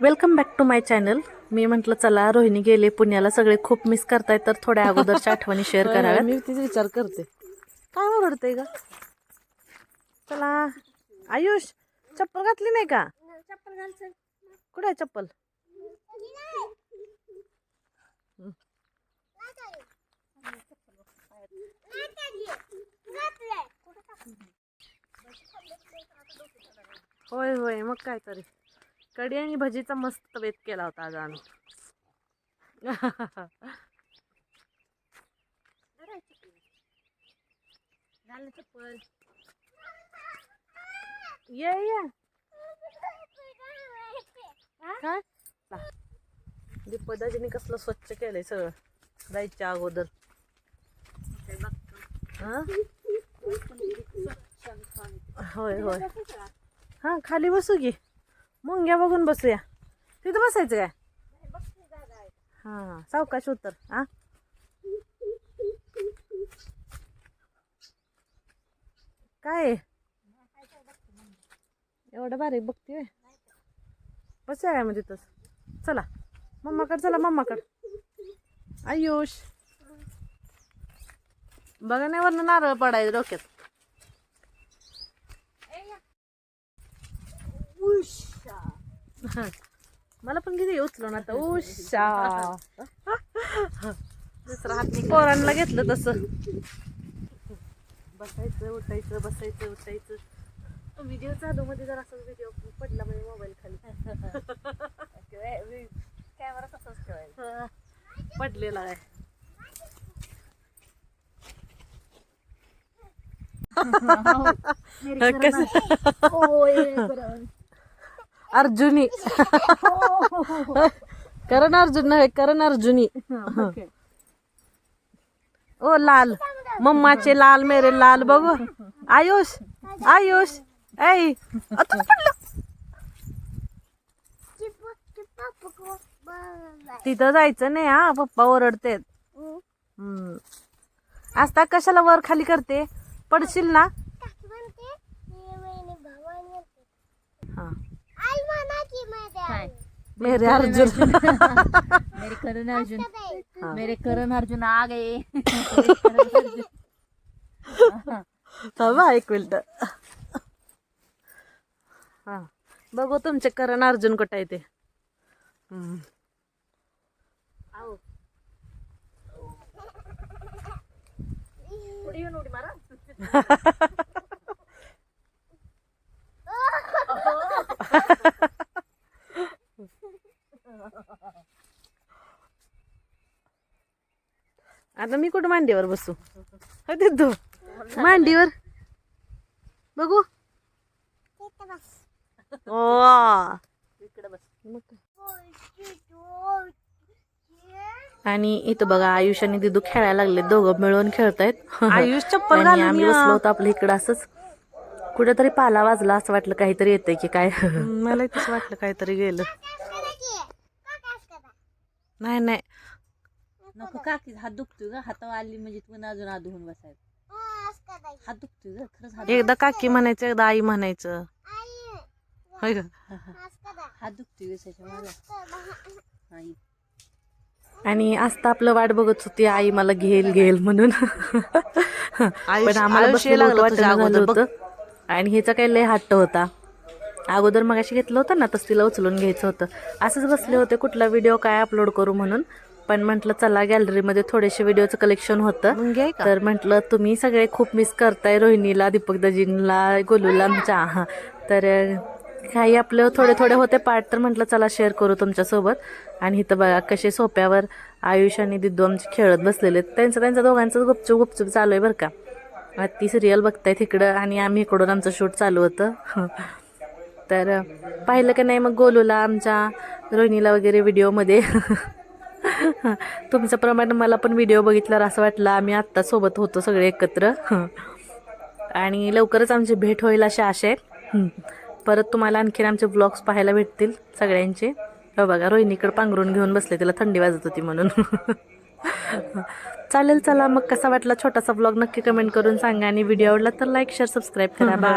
Welcome back to my channel मी म्हटलं चला रोहिणी गेले. पुण्याला सगळे खूप मिस करतायत तर थोड्या अगोदरच्या आठवणी शेअर कराव्यात. मी तीच विचार करते. काय ओरडते ग? चला. आयुष चप्पल घातली नाही का? कुठे आहे चप्पल? होय होय मग काय तरी. कढी आणि भजीचा मस्त बेत केला होता आज आम्ही. ये ये. काय दीपदाजीने कसलं स्वच्छ केलंय सगळं. जायच्या अगोदर. होय होय. हा खाली बसू की. मुंग्या बघून बसूया. तिथं बसायचं काय? हा सावकाश उतर हा. काय? एवढं बारीक बघते बसूया काय मग तिथंच? चला मम्माकड चला मम्माकड. आयुष. बघा नाही वरनं नारळ पडायचं डोक्यात. मला पण किती उचलून आता उषा दुसरा हात पोरांना घेतलं तसं. बसायचं उठायचं बसायचं उठायचं. व्हिडिओ चालू मध्ये जर असं व्हिडिओ पडला म्हणजे मोबाईल खाली. कॅमेरा तसंच ठेवायचा. हा, पडलेला आहे. अर्जुनी. करण अर्जुन नव्हे करण अर्जुनी. ओ लाल. मम्माचे लाल मेरे लाल बघू. आयुष आयुष. ऐ पडलं. तिथं जायचं नाही हा. पप्पा ओरडतेत. हम्म. आस्ता कशाला वर खाली करते? पडशील ना? हा. मेरे अर्जुन. मेरे करण अर्जुन. मेरे करण अर्जुन. आ गए. थांबा एक मिनिट. हा. बघू तुमचे करण अर्जुन कुठे आहे ते. हम्म. आता मी कुठं मांडीवर बसू? हो तिथं मांडीवर? बघू. आणि इथं बघा आयुष आणि दिदू खेळायला लागले. दोघं मिळून खेळतायत. आयुष चप्पल आम्ही बसलो होतो आपल्या इकडं असंच. कुठेतरी पाला वाजला असं वाटलं काहीतरी येतंय की काय. मला तसं वाटलं काहीतरी गेलं. नाही नाही. नको काकी हात दुखतोय ग? हातावर आली म्हणजे तू अजून हात धुवून बसायचं. हात दुखतोय ग खरंच हात एकदा काकी म्हणायचं एकदा आई म्हणायचं. होय का हात दुखतोय ग त्याच्या माझा नाही? आणि आस्ता आपलं वाट बघत होती आई मला घेल घेल म्हणून. पण आम्हाला बसलेलं होतं वाटणं झालं होतं. आणि हिचा काही लय हट्ट होता. अगोदर मगाशी घेतलं होतं ना तसं तिला उचलून घ्यायचं होतं. असंच बसले होते कुठला व्हिडिओ काय अपलोड करू म्हणून. पण म्हटलं चला गॅलरीमध्ये थोडेसे व्हिडिओचं कलेक्शन होतं. तर म्हटलं तुम्ही सगळे खूप मिस करताय रोहिणीला दीपक दजींला गोलूला आमच्या हा. तर काही आपलं थोडे थोडे होते पार्ट तर म्हटलं चला शेअर करू तुमच्यासोबत. आणि इथं बघा कसे सोप्यावर आयुष आणि दिद्दू आमचे खेळत बसलेले आहेत. त्यांचं त्यांचं दोघांचं गुपचूप गुपचूप चालू आहे बरं का. ती सिरियल बघतायत इकडं आणि आम्ही इकडून आमचं शूट चालू होतं. तर पाहिलं की नाही मग गोलूला आमच्या रोहिणीला वगैरे व्हिडिओमध्ये तुमच्या प्रमाणे मला पण व्हिडिओ बघितल्यावर असं वाटलं आम्ही आत्ता सोबत होतो सगळे एकत्र. आणि लवकरच आमची भेट होईल अशी आशा आहे. परत तुम्हाला आणखीन आमचे ब्लॉग्स पाहायला भेटतील सगळ्यांचे. हो बघा रोहिणीकडे पांघरून घेऊन बसले तिला थंडी वाजत होती म्हणून. चालेल चला. मग कसा वाटला छोटासा ब्लॉग नक्की कमेंट करून सांगा आणि व्हिडिओ आवडला तर लाईक शेअर सबस्क्राईब करा. बाय